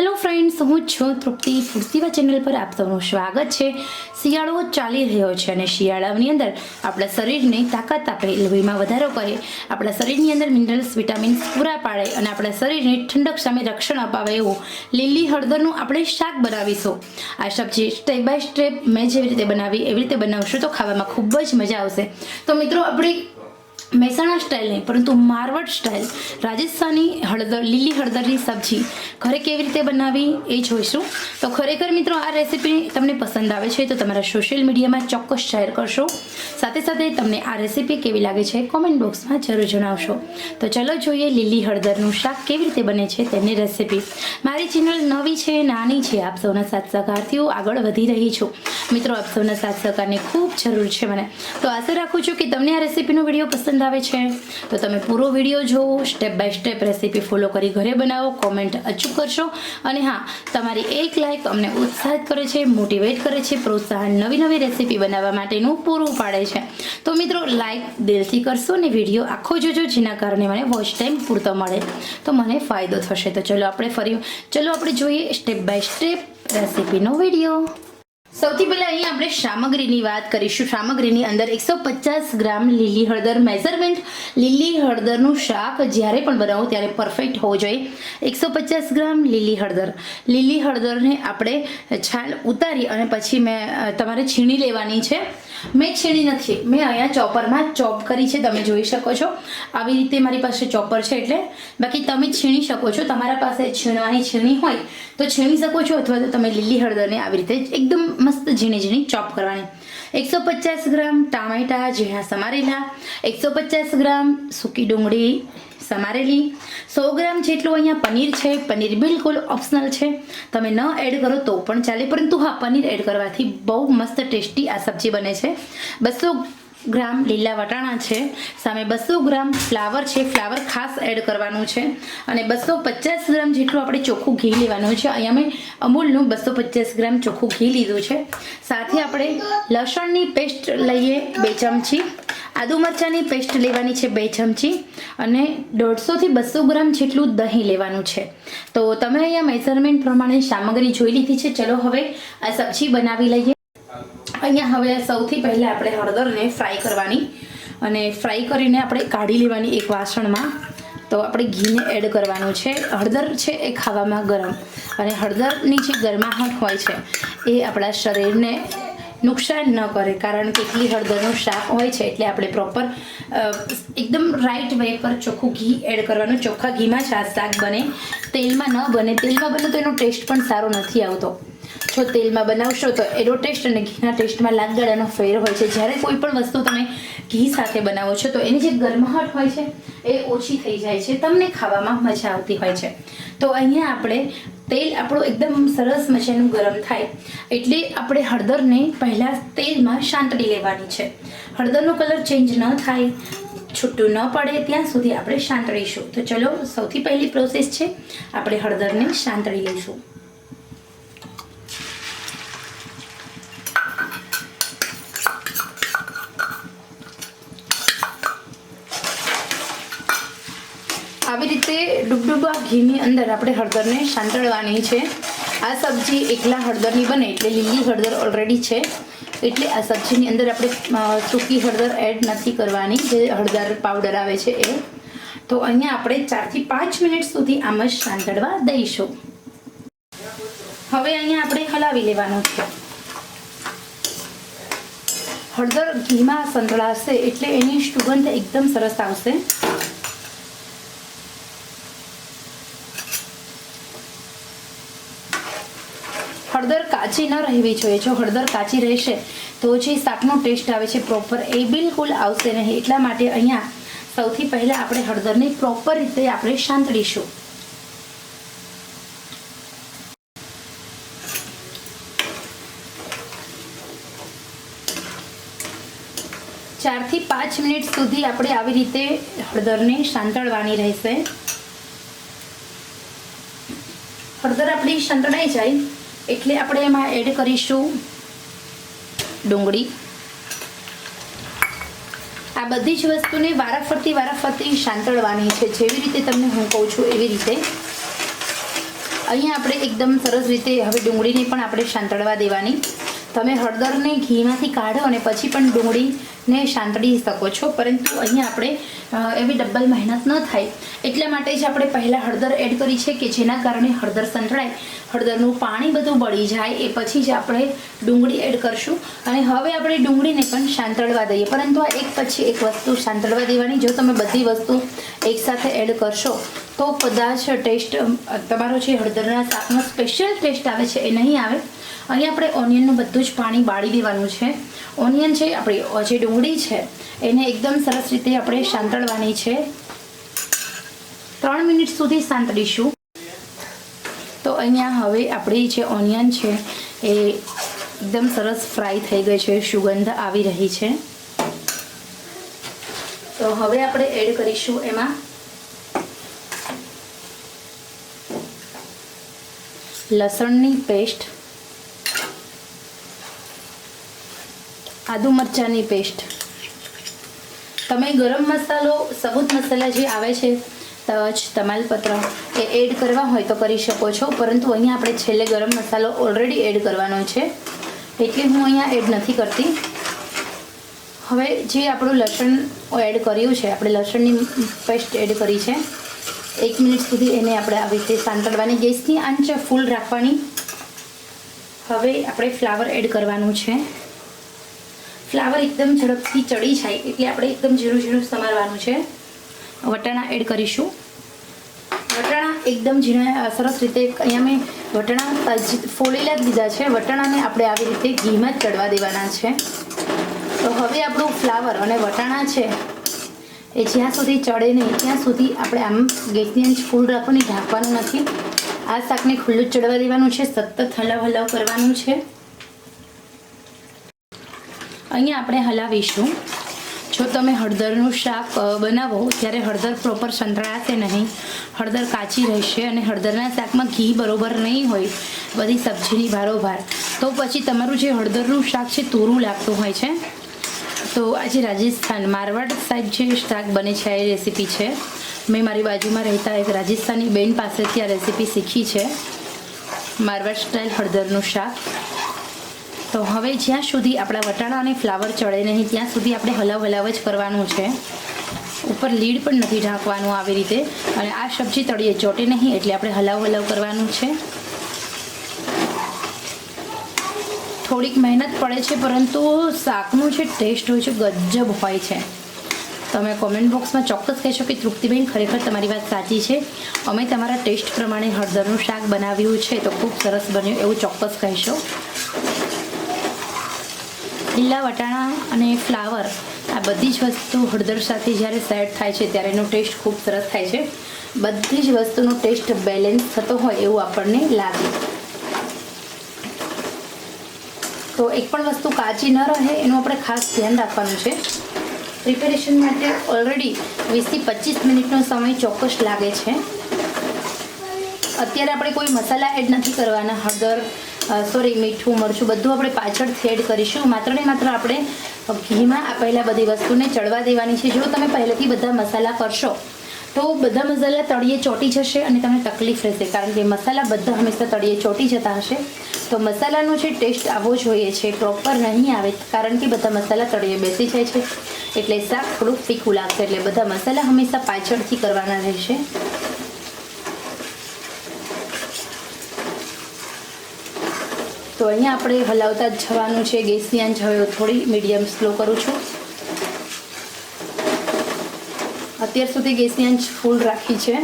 Hello friends હું છું તૃપ્તિ. ફૂર્તિવા channel પર આપ સૌનું સ્વાગત છે. શિયાળો ચાલી રહ્યો છે અને શિયાળાની અંદર આપણા શરીરને તાકાત આપે, લોહીમાં વધારો કરે. આપણા શરીરની અંદર મિનરલ્સ વિટામિન્સ પૂરા પાડે અને આપણા શરીરને ઠંડક સામે રક્ષણ અપાવે એવું લીલી હળદરનું આપણે શાક બનાવીશું. આ સબ્જી સ્ટેપ બાય સ્ટેપ મેં જેવી રીતે બનાવી, એવી રીતે બનાવશું તો ખાવામાં ખૂબ જ મજા આવશે. તો મિત્રો, આપણી મહેસાણા સ્ટાઇલ નહીં, પરંતુ મારવાડ સ્ટાઇલ. રાજસ્થાની હળદર, લીલી હળદરની સબ્જી. ઘરે કેવી રીતે બનાવી એ જોઈશું. તો ખરેખર મિત્રો, આ રેસીપી તમને પસંદ આવે છે તો તમારા સોશિયલ મીડિયામાં ચોક્કસ શેર કરશો. સાથે સાથે તમને આ રેસીપી કેવી લાગે છે, કોમેન્ટ બોક્સમાં જરૂર જણાવશો. તો ચલો જોઈએ લીલી હળદરનું શાક કેવી રીતે બને છે તેની રેસીપી. મારી ચેનલ નવી છે, નાની છે, આપ સૌના સાથ સહકારથી હું આગળ વધી રહી છું. મિત્રો, આપ સૌના સાથ સહકારની ખૂબ જરૂર છે મને. તો આશા રાખું છું કે તમને આ રેસીપીનો વીડિયો પસંદ આવે છે? તો તમે પૂરો વીડિયો જોવો step by step recipe follow કરી ઘરે બનાવો કોમેન્ટ અચૂક કરશો. અને હા, તમારી એક લાઇક અમને ઉત્સાહિત કરે છે મોટિવેટ કરે છે, પ્રોત્સાહન નવી નવી રેસીપી બનાવવા માટેનું પૂરું પાડે છે. તો મિત્રો લાઇક દિલથી કરશો ને વીડિયો આખો જોજો, જેના કારણે મને વોચ ટાઈમ પૂરતો મળે. તો મને ફાયદો થશે. તો ચલો આપણે ફરી, ચલો આપણે જોઈએ સ્ટેપ બાય સ્ટેપ રેસીપીનો વીડિયો. સૌથી પહેલા અહીં આપણે સામગ્રીની વાત કરીશું. સામગ્રીની અંદર એકસો પચાસ ગ્રામ લીલી હળદર મેઝરમેન્ટ. લીલી હળદરનું શાક જ્યારે પણ બનાવો ત્યારે પરફેક્ટ હોવું જોઈએ. એકસો પચાસ ગ્રામ લીલી હળદર. લીલી હળદરને આપણે છાલ ઉતારી અને પછી મેં તમારે છીણી લેવાની છે. મેં છીણી નથી. મેં અહીંયા ચોપરમાં ચોપ કરી છે. તમે જોઈ શકો છો. આવી રીતે મારી પાસે ચોપર છે એટલે. બાકી તમે છીણી શકો છો. તમારા પાસે છીણવાની છીણી હોય તો છીણી શકો છો અથવા તો તમે લીલી હળદરને આવી રીતે એકદમ મસ્ત ઝીણી ઝીણી ચોપ કરવાની. એકસો પચાસ ગ્રામ ટામેટા ઝીણા સમારેલા એકસો પચાસ ગ્રામ સૂકી ડુંગળી સમારેલી, સો ગ્રામ જેટલું અહીંયા પનીર છે, પનીર બિલકુલ ઓપ્શનલ છે. તમે ન એડ કરો તો પણ ચાલે, પરંતુ હા, પનીર એડ કરવાથી બહુ મસ્ત ટેસ્ટી આ સબ્જી બને છે. બસો ગ્રામ લીલા વટાણા છે. સામે બસો ગ્રામ ફ્લાવર છે. ફ્લાવર ખાસ એડ કરવાનું છે. અને બસો પચાસ ગ્રામ જેટલું આપણે ચોખ્ખું ઘી લેવાનું છે. અહીંયા મેં અમૂલનું બસો પચાસ ગ્રામ ચોખ્ખું ઘી લીધું છે. સાથે આપણે લસણની પેસ્ટ લઈએ બે ચમચી. આદુ મરચાંની પેસ્ટ લેવાની છે બે ચમચી. અને દોઢસોથી બસો ગ્રામ જેટલું દહીં લેવાનું છે. તો તમે અહીંયા મેઝરમેન્ટ પ્રમાણે સામગ્રી જોઈ લીધી છે. ચલો હવે આ સબ્જી બનાવી લઈએ. અહીંયા હવે સૌથી પહેલાં આપણે હળદરને ફ્રાય કરવાની અને ફ્રાય કરીને આપણે કાઢી લેવાની એક વાસણમાં. તો આપણે ઘીને એડ કરવાનું છે. હળદર છે એ ખાવામાં ગરમ. અને હળદરની જે ગરમાહટ હોય છે, એ આપણા શરીરને નુકસાન ન કરે, કારણ કે એટલી હળદરનું શાક હોય છે એટલે આપણે પ્રોપર એકદમ રાઈટ વે પર ચોખ્ખું ઘી એડ કરવાનું. ચોખ્ખા ઘીમાં જ શાક બને. તેલમાં ન બને. તેલમાં બને તો એનો ટેસ્ટ પણ સારો નથી આવતો. જો તેલમાં બનાવશો તો એનો ટેસ્ટ અને ઘીના ટેસ્ટમાં લાંગડાનો ફેર હોય છે. જ્યારે કોઈ પણ વસ્તુ તમે ઘી સાથે બનાવો છો તો એની જે ગરમાહટ હોય છે એ ઓછી થઈ જાય છે. તમને ખાવામાં મજા આવતી હોય છે. તો અહીંયા આપણે તેલ આપણું એકદમ સરસ મજાનું ગરમ થાય એટલે આપણે હળદરને પહેલાં તેલમાં શાંતળી લેવાની છે. હળદરનો કલર ચેન્જ ન થાય, છૂટું ન પડે, ત્યાં સુધી આપણે શાંતળીશું તો ચલો સૌથી પહેલી પ્રોસેસ છે, આપણે હળદરને શાંતળી લઈશું આવી રીતે ડુબડુબા ઘીની અંદર આપણે હળદરને સાંતળવાની છે. આ સબ્જી એકલા હળદરની બને એટલે લીલી હળદર ઓલરેડી છે. એટલે આ સબ્જીની અંદર આપણે સૂકી હળદર એડ નથી કરવાની, જે હળદર પાવડર આવે છે એ. તો અહીંયા આપણે ચારથી પાંચ મિનિટ સુધી આમ જ સાંતળવા દઈશું. હવે અહીંયા આપણે હલાવી લેવાનું છે. હળદર ઘીમાં સંતળાશે એટલે એની સુગંધ એકદમ સરસ આવશે. હળદર કાચી ન રહેવી જોઈએ. જો હળદર કાચી રહેશે તો જે શાકનો ટેસ્ટ આવે છે પ્રોપર એ બિલકુલ આવશે નહીં. એટલા માટે અહીંયા સૌથી પહેલાં આપણે હળદરને પ્રોપર રીતે આપણે શાંતળીશું ચારથી પાંચ મિનિટ સુધી આપણે આવી રીતે હળદરને સાંતળવાની રહેશે. હળદર આપણી સંતળાઈ જાય. એટલે આપણે એમાં એડ કરીશું ડુંગળી. આ બધી જ વસ્તુને વારાફરતી વારાફરતી સાંતળવાની છે. જેવી રીતે તમને હું કહું છું એવી રીતે. અહીંયા આપણે એકદમ સરસ રીતે હવે ડુંગળીને પણ આપણે સાંતળવા દેવાની. તમે હળદરને ઘીમાંથી કાઢો અને પછી પણ ડુંગળીને સાંતળી શકો છો. પરંતુ અહીંયા આપણે એવી ડબલ મહેનત ન થાય. એટલા માટે જ આપણે પહેલાં હળદર એડ કરી છે કે જેના કારણે હળદર સંતળાય, હળદરનું પાણી બધું બળી જાય, એ પછી જ આપણે ડુંગળી એડ કરશું. અને હવે આપણે ડુંગળીને પણ સાંતળવા દઈએ. પરંતુ આ એક પછી એક વસ્તુ સાંતળવા દેવાની. જો તમે બધી વસ્તુ એકસાથે એડ કરશો, તો કદાચ ટેસ્ટ તમારો જે હળદરના શાકનો સ્પેશિયલ ટેસ્ટ આવે છે એ નહીં આવે. અહીં આપણે ઓનિયનનું બધું જ પાણી બાળી દેવાનું છે. ઓનિયન છે આપણી જે ડુંગળી છે, એને એકદમ સરસ રીતે આપણે સાંતળવાની છે. ત્રણ મિનિટ સુધી સાંતળીશું. તો અહીંયા હવે આપણી જે ઓનિયન છે, એ એકદમ સરસ ફ્રાય થઈ ગઈ છે, સુગંધ આવી રહી છે. તો હવે આપણે એડ કરીશું એમાં લસણની પેસ્ટ આદુ મરચાંની પેસ્ટ. તમે ગરમ મસાલો, સબૂત મસાલા જે આવે છે, તજ, તમાલપત્ર, એ એડ કરવા હોય તો કરી શકો છો, પરંતુ અહીંયા આપણે છેલ્લે ગરમ મસાલો ઓલરેડી એડ કરવાનો છે. એટલે હું અહીંયા એડ નથી કરતી. હવે જે આપણું લસણ એડ કર્યું છે, આપણે લસણની પેસ્ટ એડ કરી છે. એક મિનિટ સુધી એને આપણે આવી રીતે સાંતળવાની ગેસની આંચ ફૂલ રાખવાની. હવે આપણે ફ્લાવર એડ કરવાનું છે. ફ્લાવર એકદમ ઝડપથી ચડી જાય એટલે આપણે એકદમ ઝીણું ઝીણું સમારવાનું છે. વટાણા એડ કરીશું. વટાણા એકદમ ઝીણા સરસ રીતે અહીંયા મેં વટાણા ફોલેલા જ લીધા છે. વટાણાને આપણે આવી રીતે ઘીમાં જ ચડવા દેવાના છે. તો હવે આપણું ફ્લાવર અને વટાણા છે, એ જ્યાં સુધી ચડે નહીં, ત્યાં સુધી આપણે આમ ગેસની અંદર ફૂલ રાખવાની, ઢાંકવાનું નથી. આ શાકને ખુલ્લું ચડવા દેવાનું છે. સતત હલાવ હલાવ કરવાનું છે. અહીંયા આપણે હલાવીશું. જો તમે હળદરનું શાક બનાવો, ત્યારે હળદર પ્રોપર સંતળાશે નહીં. હળદર કાચી રહેશે અને હળદરના શાકમાં ઘી બરોબર નહીં હોય. બધી સબ્જીની ભારોભાર. તો પછી તમારું જે હળદરનું શાક છે, તોરું લાગતું હોય છે. તો આજે રાજસ્થાન, મારવાડ સાઈડ જે શાક બને છે, એ રેસીપી છે. મેં મારી બાજુમાં રહેતા એક રાજસ્થાની બેન પાસેથી આ રેસીપી શીખી છે. મારવાડ સ્ટાઇલ હળદરનું શાક. તો હવે જ્યાં સુધી આપણા વટાણા અને ફ્લાવર ચડે નહીં, ત્યાં સુધી આપણે હલાવ હલાવ જ કરવાનું છે. ઉપર લીડ પણ નથી ઢાંકવાનું આવી રીતે. અને આ સબ્જી તળીએ ચોટે નહીં, એટલે આપણે હલાવ હલાવ કરવાનું છે. થોડીક મહેનત પડે છે, પરંતુ શાકનું જે ટેસ્ટ હોય છે, ગજબ હોય છે. તમે કોમેન્ટ બોક્સમાં ચોક્કસ કહેશો કે તૃપ્તિબેન, ખરેખર તમારી વાત સાચી છે. અમે તમારા ટેસ્ટ પ્રમાણે હળદરનું શાક બનાવ્યું છે, તો ખૂબ સરસ બન્યું, એવું ચોક્કસ કહેશો. લીલા વટાણા અને ફ્લાવર આ બધી જ વસ્તુ હળદર સાથે જ્યારે સેટ થાય છે ત્યારે એનો ટેસ્ટ ખૂબ સરસ થાય છે. બધી જ વસ્તુનો ટેસ્ટ બેલેન્સ થતો હોય એવું આપણને લાગે. તો એક પણ વસ્તુ કાચી ન રહે એનું આપણે ખાસ ધ્યાન રાખવાનું છે. પ્રિપેરેશન માટે ઓલરેડી વીસથી પચીસ મિનિટનો સમય ચોક્કસ લાગે છે. અત્યારે આપણે કોઈ મસાલા એડ નથી કરવાના, હળદર સોરી મીઠું, મરચું બધું આપણે પાછળથી એડ કરીશું. માત્ર ને માત્ર આપણે ઘીમાં આ પહેલાં બધી વસ્તુને ચડવા દેવાની છે. જો તમે પહેલેથી બધા મસાલા કરશો, તો બધા મસાલા તળિયે ચોંટી જશે અને તમને તકલીફ રહેશે. કારણ કે મસાલા બધા હંમેશા તળિયે ચોંટી જતા હશે. તો મસાલાનો જે ટેસ્ટ આવવો જોઈએ છે પ્રોપર નહીં આવે, કારણ કે બધા મસાલા તળિયે બેસી જાય છે. એટલે શાક થોડુંક ફીકું લાગશે. એટલે બધા મસાલા હંમેશા પાછળથી કરવાના રહેશે. તો અહીંયા આપણે હલાવતા જ જવાનું છે. ગેસની આંચ હવે થોડી મીડિયમ સ્લો કરું છું. અત્યાર સુધી ગેસની આંચ ફૂલ રાખી છે.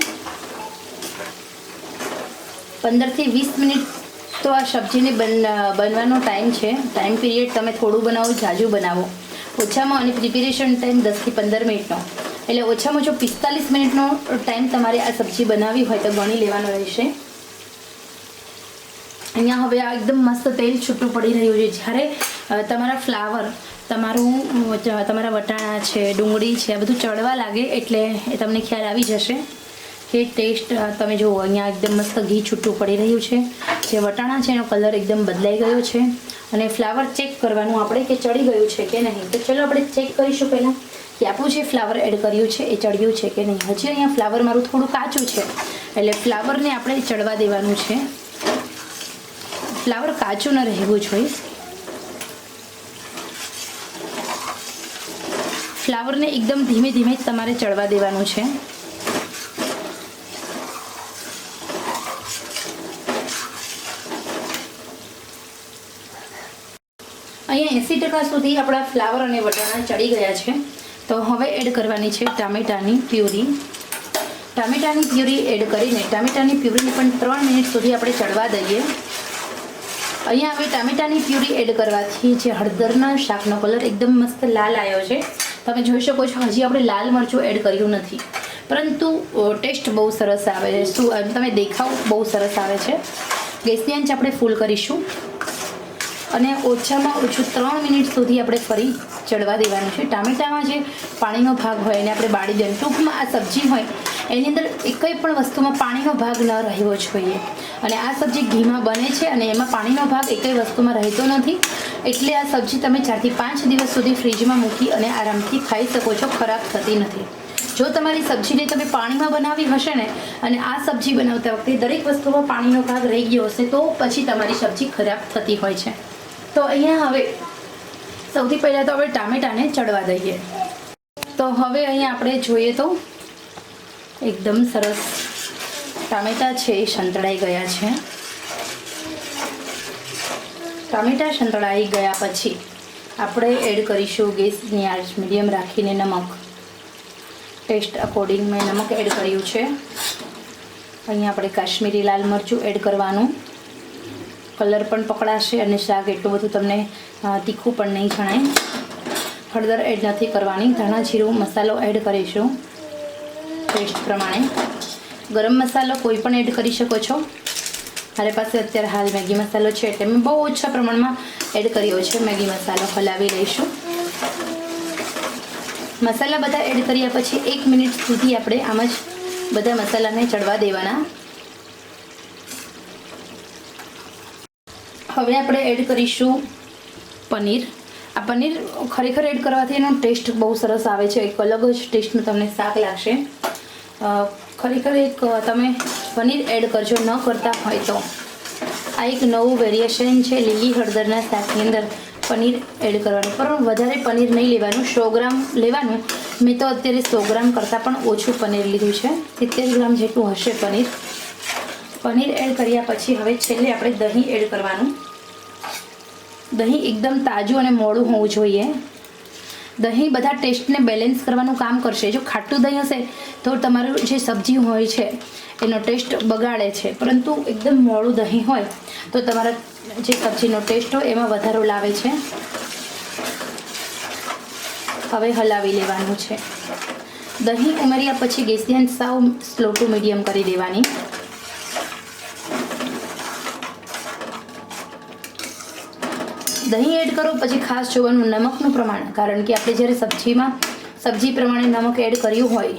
પંદરથી વીસ મિનિટ તો આ સબ્જીને બન, બનવાનો ટાઈમ છે. ટાઈમ પીરિયડ તમે થોડું બનાવો, જાજુ બનાવો. ઓછામાં અને પ્રિપેરેશન ટાઈમ દસથી પંદર મિનિટનો. એટલે ઓછામાં ઓછો પિસ્તાલીસ મિનિટનો ટાઈમ તમારે આ સબ્જી બનાવવી હોય તો ગણી લેવાનો રહેશે. અહીંયા હવે આ એકદમ મસ્ત તેલ છૂટું પડી રહ્યું છે. જ્યારે તમારા ફ્લાવર, તમારું તમારા વટાણા છે, ડુંગળી છે, આ બધું ચડવા લાગે એટલે એ તમને ખ્યાલ આવી જશે કે ટેસ્ટ તમે જુઓ, અહીંયા એકદમ મસ્ત ઘી છૂટું પડી રહ્યું છે. જે વટાણા છે એનો કલર એકદમ બદલાઈ ગયો છે. અને ફ્લાવર ચેક કરવાનું આપણે કે ચડી ગયું છે કે નહીં? તો ચલો આપણે ચેક કરીશું પહેલાં કે આપણું જે ફ્લાવર એડ કર્યું છે એ ચડ્યું છે કે નહીં? હજી અહીંયા ફ્લાવર મારું થોડું કાચું છે. એટલે ફ્લાવરને આપણે ચડવા દેવાનું છે. ફ્લાવર કાચું ન રહેવું જોઈએ. ફ્લાવરને એકદમ ધીમે ધીમે જ તમારે ચડવા દેવાનું છે. અહીંયા એંસી ટકા સુધી આપણા ફ્લાવર અને વટાણા ચડી ગયા છે. તો હવે એડ કરવાની છે ટામેટાની પ્યુરી. ટામેટાની પ્યુરી એડ કરીને, ટામેટાની પ્યુરીને પણ ત્રણ મિનિટ સુધી આપણે ચડવા દઈએ. અહીંયા હવે ટામેટાની પ્યુરી એડ કરવાથી જે હળદરના શાકનો કલર એકદમ મસ્ત લાલ આવ્યો છે. તમે જોઈ શકો છો, હજી આપણે લાલ મરચું એડ કર્યું નથી. પરંતુ ટેસ્ટ બહુ સરસ આવે છે. શું તમે દેખાવ, બહુ સરસ આવે છે. ગેસની આંચ આપણે ફૂલ કરીશું. અને ઓછામાં ઓછું ત્રણ મિનિટ સુધી આપણે ફરી ચડવા દેવાનું છે. ટામેટામાં જે પાણીનો ભાગ હોય એને આપણે બાળી દેવાનું ટૂંકમાં આ સબ્જી હોય, એની અંદર એકઈ પણ વસ્તુમાં પાણીનો ભાગ ન રહેવો જોઈએ અને આ સબ્જી ઘીમાં બને છે અને એમાં પાણીનો ભાગ એકઈ વસ્તુમાં રહેતો નથી. એટલે આ સબ્જી તમે ચારથી પાંચ દિવસ સુધી ફ્રીજમાં મૂકી અને આરામથી ખાઈ શકો છો ખરાબ થતી નથી. જો તમારી સબ્જીને તમે પાણીમાં બનાવી હશે ને અને આ સબ્જી બનાવતા વખતે દરેક વસ્તુમાં પાણીનો ભાગ રહી ગયો હશે, તો પછી તમારી સબ્જી ખરાબ થતી હોય છે. તો અહીંયા હવે સૌથી પહેલાં તો આપણે ટામેટાને ચડવા દઈએ. તો હવે અહીંયા આપણે જોઈએ તો એકદમ સરસ ટામેટા છે એ સંતળાઈ ગયા છે. ટામેટા સંતળાઈ ગયા પછી આપણે એડ કરીશું ગેસની આંચ મીડિયમ રાખીને નમક. ટેસ્ટ અકોર્ડિંગ મેં નમક એડ કર્યું છે. અહીંયા આપણે કાશ્મીરી લાલ મરચું એડ કરવાનું. કલર પણ પકડાશે અને શાક એટલું બધું તમને તીખું પણ નહીં જણાય. હળદર એડ નથી કરવાની. ધાણા જીરું મસાલો એડ કરીશું. ટેસ્ટ પ્રમાણે. ગરમ મસાલો કોઈ પણ એડ કરી શકો છો. મારી પાસે અત્યારે હાલ મેગી મસાલો છે એટલે મેં બહુ ઓછા પ્રમાણમાં એડ કર્યો છે. મેગી મસાલો હલાવી લઈશું. મસાલા બધા એડ કર્યા પછી એક મિનિટ સુધી આપણે આમ જ બધા મસાલાને ચડવા દેવાના. હવે આપણે એડ કરીશું પનીર. આ પનીર ખરેખર એડ કરવાથી એનો ટેસ્ટ બહુ સરસ આવે છે. એક અલગ જ ટેસ્ટનું તમને શાક લાગશે. ખરેખર એક તમે પનીર એડ કરજો, ન કરતા હોય તો. આ એક નવું વેરિએશન છે લીલી હળદરના શાકની અંદર પનીર એડ કરવાનું. પણ વધારે પનીર નહીં લેવાનું, સો ગ્રામ લેવાનું. મેં તો અત્યારે સો ગ્રામ કરતાં પણ ઓછું પનીર લીધું છે. સિત્તેર ગ્રામ જેટલું હશે પનીર. પનીર એડ કર્યા પછી હવે છેલ્લે આપણે દહીં એડ કરવાનું. દહીં એકદમ તાજું અને મોડું હોવું જોઈએ. દહીં બધા ટેસ્ટને બેલેન્સ કરવાનું કામ કરશે. જો ખાટું દહીં હશે, તો તમારું જે સબ્જી હોય છે, એનો ટેસ્ટ બગાડે છે. પરંતુ એકદમ મોડું દહીં હોય, તો તમારા જે સબ્જીનો ટેસ્ટ હોય, એમાં વધારો લાવે છે. હવે હલાવી લેવાનું છે. દહીં ઉમેર્યા પછી ગેસની સાવ સ્લો ટુ મીડિયમ કરી દેવાની. દહીં એડ કરો, પછી ખાસ જોવાનું નમકનું પ્રમાણ. કારણ કે આપણે જ્યારે સબ્જીમાં, સબ્જી પ્રમાણે નમક એડ કર્યું હોય.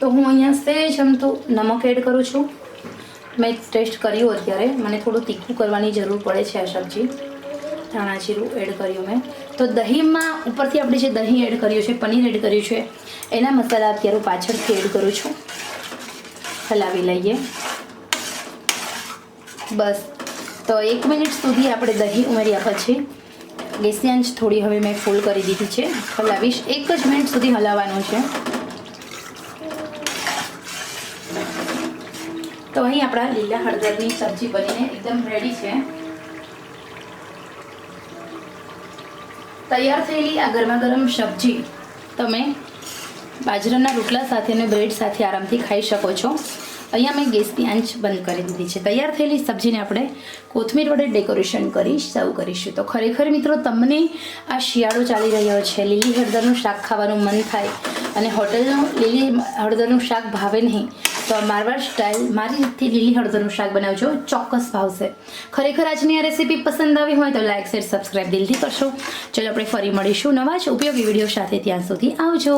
તો હું અહીંયા સહેજ તો નમક એડ કરું છું. મેં ટેસ્ટ કર્યું અત્યારે. મને થોડું તીખું કરવાની જરૂર પડે છે આ સબ્જી. ધાણા જીરું એડ કર્યું મેં. તો દહીંમાં ઉપરથી આપણે જે દહીં એડ કર્યું છે, પનીર એડ કર્યું છે, એના મસાલા અત્યારે પાછળથી એડ કરું છું. હલાવી લઈએ. બસ. તો એક મિનિટ સુધી આપણે દહીં ઉમેર્યા પછી ગેસની આંચ થોડી હવે મેં ફૂલ કરી દીધી છે. હલાવીશ. એક જ મિનિટ સુધી હલાવવાનું છે. તો અહીં આપણા લીલા હળદરની સબ્જી બનીને એકદમ રેડી છે. તૈયાર થયેલી આ ગરમા ગરમ સબ્જી તમે બાજરાના રોટલા સાથે અને બ્રેડ સાથે આરામથી ખાઈ શકો છો. અહીંયા મેં ગેસની આંચ બંધ કરી દીધી છે. તૈયાર થયેલી સબ્જીને આપણે કોથમીર વડે ડેકોરેશન કરી સર્વ કરીશું. તો ખરેખર મિત્રો, તમને આ શિયાળો ચાલી રહ્યો છે. લીલી હળદરનું શાક ખાવાનું મન થાય અને હોટલનું લીલી હળદરનું શાક ભાવે નહીં. તો મારવાડ સ્ટાઇલ મારી રીતથી લીલી હળદરનું શાક બનાવજો, ચોક્કસ ભાવશે. ખરેખર આજની આ રેસીપી પસંદ આવી હોય તો લાઇક શેર સબસ્ક્રાઈબ દિલથી કરશો. ચલો આપણે ફરી મળીશું નવા જ ઉપયોગી વીડિયો સાથે ત્યાં સુધી આવજો.